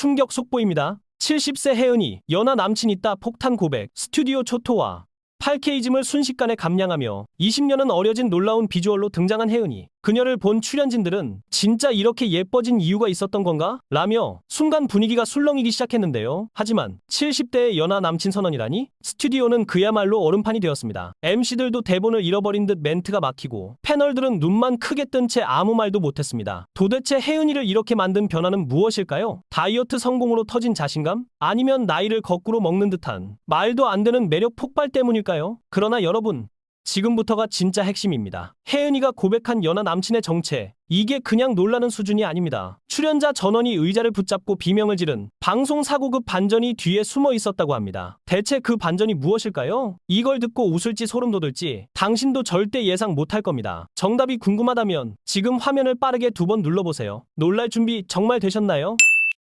충격 속보입니다. 70세 혜은이 연하 남친 있다 폭탄 고백 스튜디오 초토화 8K즘을 순식간에 감량하며 20년은 어려진 놀라운 비주얼로 등장한 혜은이 그녀를 본 출연진들은 진짜 이렇게 예뻐진 이유가 있었던 건가? 라며 순간 분위기가 술렁이기 시작했는데요. 하지만 70대의 연하 남친 선언이라니? 스튜디오는 그야말로 얼음판이 되었습니다. MC들도 대본을 잃어버린 듯 멘트가 막히고 패널들은 눈만 크게 뜬 채 아무 말도 못했습니다. 도대체 혜은이를 이렇게 만든 변화는 무엇일까요? 다이어트 성공으로 터진 자신감? 아니면 나이를 거꾸로 먹는 듯한 말도 안 되는 매력 폭발 때문일까요? 그러나 여러분 지금부터가 진짜 핵심입니다. 혜은이가 고백한 연하 남친의 정체. 이게 그냥 놀라는 수준이 아닙니다. 출연자 전원이 의자를 붙잡고 비명을 지른 방송 사고급 반전이 뒤에 숨어 있었다고 합니다. 대체 그 반전이 무엇일까요? 이걸 듣고 웃을지 소름 돋을지 당신도 절대 예상 못할 겁니다. 정답이 궁금하다면 지금 화면을 빠르게 두 번 눌러보세요. 놀랄 준비 정말 되셨나요?